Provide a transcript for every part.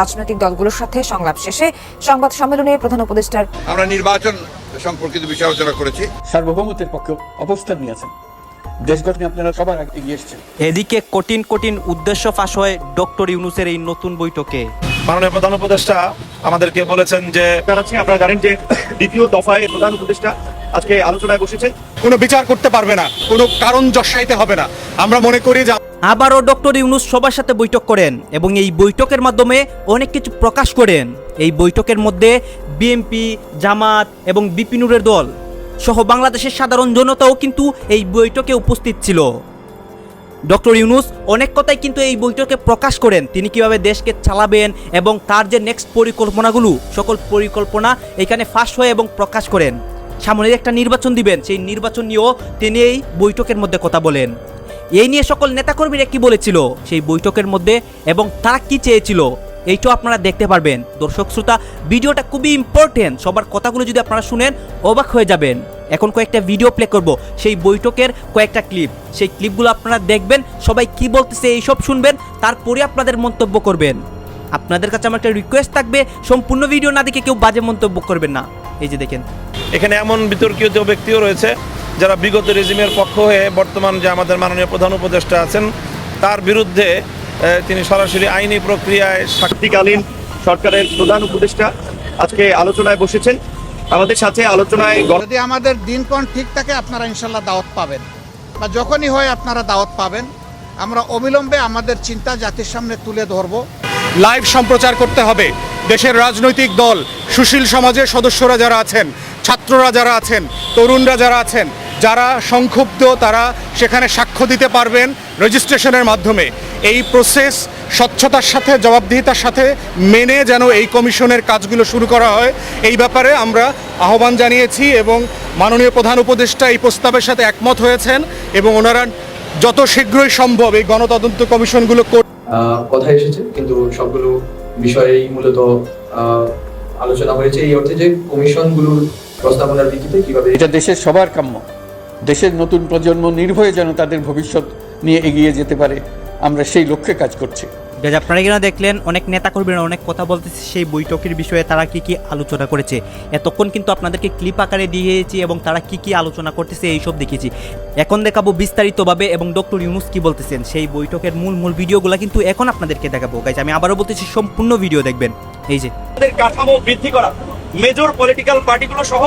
রাজনৈতিক দলগুলোর সাথে সংলাপ শেষে সংবাদ সম্মেলনে প্রধান উপদেষ্টার আমরা নির্বাচন সম্পর্কিত বিষয় আলোচনা করেছি। সার্বভৌমত্বের পক্ষে অবস্থান নিয়েছেন। দেশ গঠনে আপনারা সবার এগিয়ে এসেছেন। এদিকে কঠিন কঠিন উদ্দেশ্য ফাঁস হয় ডক্টর ইউনুসের এই নতুন বৈঠকে। মাননীয় প্রধান উপদেষ্টা আমাদেরকে বলেছেন যে আপনারা জানেন যে দ্বিতীয় দফায় প্রধান উপদেষ্টা আজকে আলোচনায় বসেছেন। কোনো বিচার করতে পারবে না কোনো কারণ দর্শাইতে হবে না। আমরা মনে করি যে আবারও ডক্টর ইউনুস সবার সাথে বৈঠক করেন এবং এই বৈঠকের মাধ্যমে অনেক কিছু প্রকাশ করেন। এই বৈঠকের মধ্যে বিএনপি জামাত এবং বিপিনুরের দল সহ বাংলাদেশের সাধারণ জনতাও কিন্তু এই বৈঠকে উপস্থিত ছিল। ডক্টর ইউনুস অনেক কথাই কিন্তু এই বৈঠকে প্রকাশ করেন। তিনি কীভাবে দেশকে চালাবেন এবং তার যে নেক্সট পরিকল্পনাগুলো, সকল পরিকল্পনা এখানে ফাঁস হয় এবং প্রকাশ করেন। সামনে একটা নির্বাচন দিবেন, সেই নির্বাচন নিয়েও তিনি এই বৈঠকের মধ্যে কথা বলেন। এই নিয়ে সকল নেতাকর্মীরা কি বলেছিল? সেই বৈঠকের মধ্যে এবং তারা কি চেয়েছিল? এইটাও আপনারা দেখতে পারবেন। দর্শক শ্রোতা, ভিডিওটা খুবই ইম্পর্টেন্ট সবার কথাগুলো যদি আপনারা শুনেন, অবাক হয়ে যাবেন। এখন কয়েকটা ভিডিও প্লে করব। সেই বৈঠকের কয়েকটা ক্লিপ সেই ক্লিপগুলো আপনারা দেখবেন, সবাই কি বলতেছে এইসব শুনবেন, তারপরে আপনাদের মন্তব্য করবেন। আপনাদের কাছে আমার একটা রিকোয়েস্ট থাকবে, সম্পূর্ণ ভিডিও না দেখে কেউ বাজে মন্তব্য করবেন না। এই যে দেখেন। এখানে এমন বিতর্কিত ব্যক্তিও রয়েছে যারা বিগত রেজিমের পক্ষ হয়ে বর্তমান যে আমাদের মাননীয় প্রধান উপদেষ্টা আছেন তার বিরুদ্ধে তিনি সরাসরি আইনি প্রক্রিয়ায় সাক্ষী সাক্ষীকালীন সরকারের প্রধান উপদেষ্টা আজকে আলোচনায় বসেছেন। আমাদের সাথে আলোচনায় যদি আমাদের দিনক্ষণ ঠিক থাকে আপনারা ইনশাল্লাহ দাওয়াত পাবেন। বা যখনই হয় আপনারা দাওয়াত পাবেন। আমরা অবিলম্বে আমাদের চিন্তা জাতির সামনে তুলে ধরবো। লাইভ সম্প্রচার করতে হবে। দেশের রাজনৈতিক দল সুশীল সমাজের সদস্যরা যারা আছেন ছাত্ররা যারা আছেন তরুণরা যারা আছেন যারা সংক্ষুব্ধ তারা সেখানে সাক্ষ্য দিতে পারবেন রেজিস্ট্রেশনের মাধ্যমে। এই প্রসেস স্বচ্ছতার সাথে জবাবদিহিতার সাথে মেনে যেন এই কমিশনের কাজগুলো শুরু করা হয়। এই ব্যাপারে আমরা আহ্বান জানিয়েছি এবং মাননীয় প্রধান উপদেষ্টা এই প্রস্তাবের সাথে একমত হয়েছেন এবং ওনারা যত শীঘ্রই সম্ভব এই গণতদন্ত কমিশনগুলো কথা এসেছে কিন্তু সবগুলো বিষয়েই মূলত আলোচনা হয়েছে। এই অর্থে যে কমিশনগুলোর প্রস্তাবনার ভিত্তিতে কীভাবে এটা দেশের সবার কাম্য। দেশের নতুন প্রজন্ম নির্ভয়ে যেন তাদের ভবিষ্যৎ নিয়ে এগিয়ে যেতে পারে আমরা সেই লক্ষ্যে কাজ করছি। আপনারা এখানে দেখলেন অনেক নেতাকর্মীরা অনেক কথা বলতেছে সেই বৈঠকের বিষয়ে তারা কি কি আলোচনা করেছে। এতক্ষণ কিন্তু আপনাদেরকে ক্লিপ আকারে দিয়েছি এবং তারা কি কি আলোচনা করতেছে এইসব দেখিয়েছি। এখন দেখাবো বিস্তারিতভাবে এবং ডক্টর ইউনুস কি বলতেছেন সেই বৈঠকের মূল মূল ভিডিওগুলো কিন্তু এখন আপনাদেরকে দেখাবো। গাইজ আমি আবারও বলতেছি সম্পূর্ণ ভিডিও দেখবেন। এই যে। কাঠামো বৃদ্ধি করা মেজর পলিটিক্যাল পার্টিগুলো সহ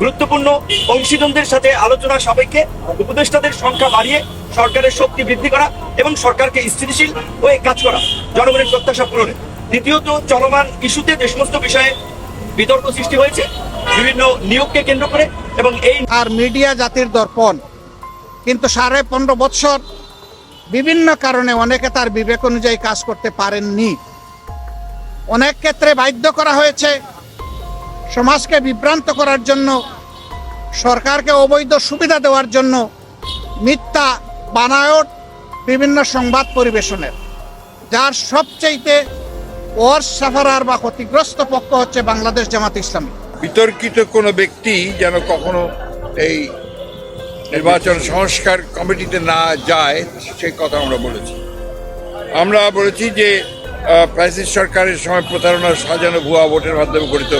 গুরুত্বপূর্ণ অংশীজনদের সাথে আলোচনা সাপেক্ষে উপদেষ্টাদের সংখ্যা বাড়িয়ে সরকারের শক্তি বৃদ্ধি করা এবং সরকারকে স্থিতিশীল হয়ে কাজ করা, জনগণের প্রত্যাশা পূরণে। দ্বিতীয়ত, চলমান ইস্যুতে যে সমস্ত বিষয়ে বিতর্ক সৃষ্টি হয়েছে, বিভিন্ন নিয়োগকে কেন্দ্র করে এবং এই আর মিডিয়া জাতির দর্পণ। কিন্তু সাড়ে পনেরো বৎসর বিভিন্ন কারণে অনেকে তার বিবেক অনুযায়ী কাজ করতে পারেননি। অনেক ক্ষেত্রে বাধ্য করা হয়েছে সমাজকে বিভ্রান্ত করার জন্য, সরকারকে অবৈধ সুবিধা দেওয়ার জন্য মিথ্যা বানায়ট বিভিন্ন সংবাদ পরিবেশনের। যার সবচাইতে ওর সাফারার বা ক্ষতিগ্রস্ত পক্ষ হচ্ছে বাংলাদেশ জামাত ইসলামী। বিতর্কিত কোনো ব্যক্তি যেন কখনো এই নির্বাচন সংস্কার কমিটিতে না যায়, সেই কথা আমরা বলেছি। আমরা বলেছি যে প্রাইসিস সরকারের সময় প্রতারণা সাজানো ভুয়া ভোটের মাধ্যমে গঠিত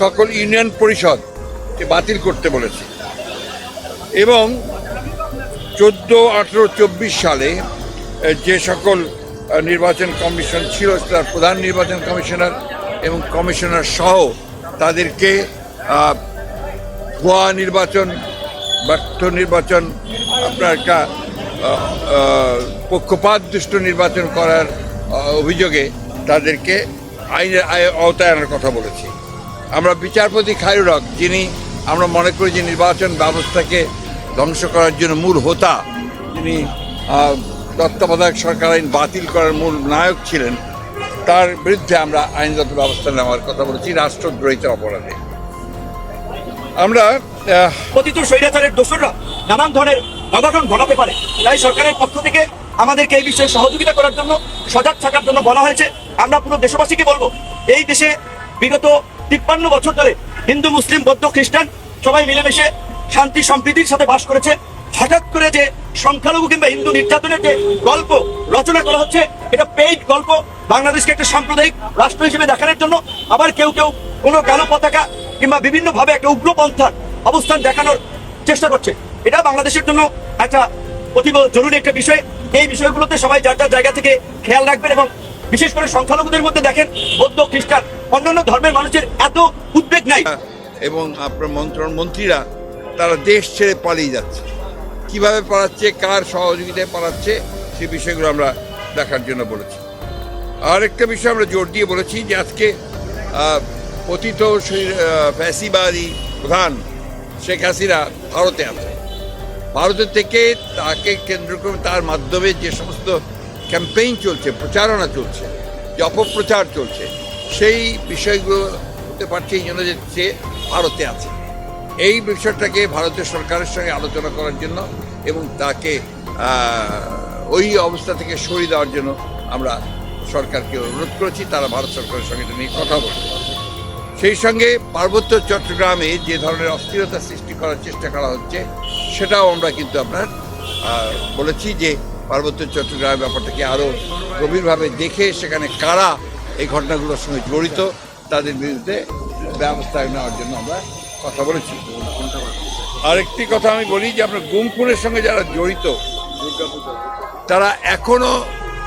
সকল ইউনিয়ন পরিষদ বাতিল করতে বলেছে। এবং চোদ্দ আঠেরো চব্বিশ সালে যে সকল নির্বাচন কমিশন ছিল, তার প্রধান নির্বাচন কমিশনার এবং কমিশনার সহ তাদেরকে ভুয়া নির্বাচন, ব্যর্থ নির্বাচন, আপনার একটা পক্ষপাত দুষ্ট নির্বাচন করার অভিযোগে তাদেরকে আইনের আওতায় আনার কথা বলেছি। আমরা বিচারপতি খায়রুল হক যিনি আমরা মনে করি যে নির্বাচন ব্যবস্থাকে ধ্বংস করার জন্য মূল হোতা আহ, তত্ত্বাবধায়ক সরকার আইন বাতিল করার মূল নায়ক ছিলেন তার বিরুদ্ধে আমরা আইনগত ব্যবস্থা নেওয়ার কথা বলেছি রাষ্ট্রদ্রোহিতার অপরাধে। আমরা পতিত স্বৈরাচারের দোসররা নানান ধরনের অঘটন ঘটাতে পারে। তাই সরকারের পক্ষ থেকে আমাদেরকে এই বিষয়ে সহযোগিতা করার জন্য সজাগ থাকার জন্য বলা হয়েছে। আমরা পুরো দেশবাসীকে বলব এই দেশে বিগত তিপ্পান্ন বছর ধরে হিন্দু, মুসলিম, বৌদ্ধ, খ্রিস্টান সবাই মিলেমিশে শান্তি, সম্প্রীতির সাথে বাস করেছে। হঠাৎ করে যে সংখ্যালঘু কিংবা হিন্দু নির্যাতনের যে গল্প রচনা করা হচ্ছে, এটা পেইড গল্প, বাংলাদেশকে একটা সাম্প্রদায়িক রাষ্ট্র হিসেবে দেখানোর জন্য আবার কেউ কেউ কোনো কালো পতাকা কিংবা বিভিন্ন ভাবে একটা উগ্রপন্থার অবস্থান দেখানোর চেষ্টা করছে। এটা বাংলাদেশের জন্য একটা অতীব জরুরি একটা বিষয়। এই বিষয়গুলোতে সবাই যার যার জায়গা থেকে খেয়াল রাখবেন এবং বিশেষ করে সংখ্যালঘুদের মধ্যে দেখেন বৌদ্ধ, খ্রিস্টান, অন্যান্য ধর্মের মানুষের এত উদ্বেগ নাই। এবং আপনার মন্ত্রণ মন্ত্রীরা তারা দেশ ছেড়ে পালিয়ে যাচ্ছে। কীভাবে পালাচ্ছে, কার সহযোগিতায় পালাচ্ছে, সে বিষয়গুলো আমরা দেখার জন্য বলেছি। আর একটা বিষয় আমরা জোর দিয়ে বলেছি যে আজকে পতিত ফ্যাসিবাদী প্রধান শেখ হাসিনা ভারতে আছে। ভারতের থেকে তাকে কেন্দ্র করে তার মাধ্যমে যে সমস্ত ক্যাম্পেইন চলছে, প্রচারণা চলছে, যে অপপ্রচার চলছে, সেই বিষয়গুলো হতে পারছে এই জন্য যে ভারতে আছে। এই বিষয়টাকে ভারতের সরকারের সঙ্গে আলোচনা করার জন্য এবং তাকে ওই অবস্থা থেকে সরিয়ে দেওয়ার জন্য আমরা সরকারকে অনুরোধ করেছি, তারা ভারত সরকারের সঙ্গে এটা নিয়ে কথা বলতে সেই সঙ্গে পার্বত্য চট্টগ্রামে যে ধরনের অস্থিরতা সৃষ্টি করার চেষ্টা করা হচ্ছে, সেটাও আমরা কিন্তু আপনার বলেছি যে পার্বত্য চট্টগ্রামের ব্যাপারটাকে আরও গভীরভাবে দেখে সেখানে কারা এই ঘটনাগুলোর সঙ্গে জড়িত, তাদের বিরুদ্ধে ব্যবস্থা নেওয়ার জন্য আমরা কথা বলেছি। আরেকটি কথা আমি বলি যে আপনার গুম খুনের সঙ্গে যারা জড়িত, তারা এখনও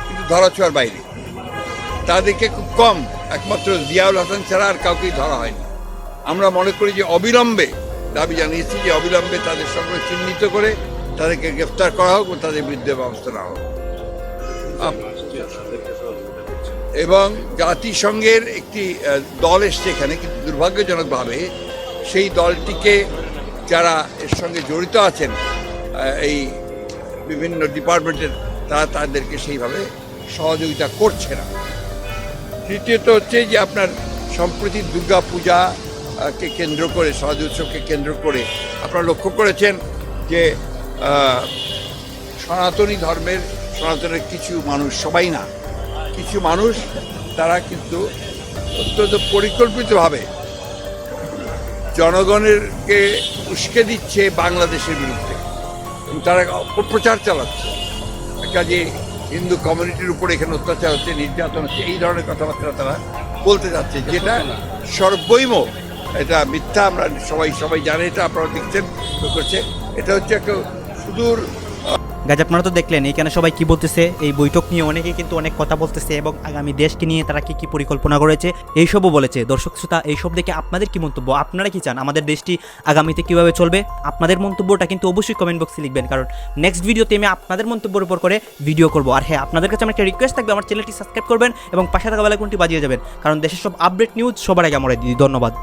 কিন্তু ধরাছোঁয়ার বাইরে। তাদেরকে খুব কম, একমাত্র জিয়াউল হাসান ছাড়া আর কাউকেই ধরা হয়নি। আমরা মনে করি যে অবিলম্বে, দাবি জানিয়েছি যে অবিলম্বে তাদের সঙ্গে চিহ্নিত করে তাদেরকে গ্রেফতার করা হোক তাদের বিরুদ্ধে ব্যবস্থা নেওয়া হোক। এবং জাতিসংঘের একটি দল এসছে এখানে কিন্তু দুর্ভাগ্যজনকভাবে সেই দলটিকে যারা এর সঙ্গে জড়িত আছেন এই বিভিন্ন ডিপার্টমেন্টের, তারা তাদেরকে সেইভাবে সহযোগিতা করছে না। তৃতীয়ত হচ্ছে যে আপনার সম্প্রতি দুর্গা পূজা কে কেন্দ্র করে সহজ উৎসবকে কেন্দ্র করে আপনারা লক্ষ্য করেছেন যে সনাতনী ধর্মের, সনাতনের কিছু মানুষ, সবাই না, কিছু মানুষ, তারা কিন্তু অত্যন্ত পরিকল্পিতভাবে জনগণেরকে উস্কে দিচ্ছে বাংলাদেশের বিরুদ্ধে। তারা অপপ্রচার চালাচ্ছে। কাজে হিন্দু কমিউনিটির উপরে এখানে অত্যাচার হচ্ছে, নির্যাতন হচ্ছে, এই ধরনের কথাবার্তা তারা বলতে যাচ্ছে, যেটা সর্বৈম এটা মিথ্যা, আমরা সবাই সবাই জানে, এটা আপনারা দেখছেন করছে এটা হচ্ছে একটা সুদূর গাছ আপনারা তো দেখলেন এখানে সবাই কি বলতেছে? এই বৈঠক নিয়ে অনেকে কিন্তু অনেক কথা বলতেছে এবং আগামী দেশকে নিয়ে তারা কি কি পরিকল্পনা করেছে, এইসবও বলেছে। দর্শক শ্রোতা, এইসব দেখে আপনাদের কি মন্তব্য? আপনারা কি চান? আমাদের দেশটি আগামীতে কীভাবে চলবে? আপনাদের মন্তব্যটা কিন্তু অবশ্যই কমেন্ট বক্সে লিখবেন, কারণ নেক্সট ভিডিওতে আমি আপনাদের মন্তব্যের উপর করে ভিডিও করব। আর হ্যাঁ আপনাদের কাছে আমার একটা রিকোয়েস্ট থাকবে, আমার চ্যানেলটি সাবস্ক্রাইব করবেন এবং পাশে থাকা বেলাকনটি বাজিয়ে যাবেন, কারণ দেশের সব আপডেট নিউজ সবার আগে আমরা দিই ধন্যবাদ।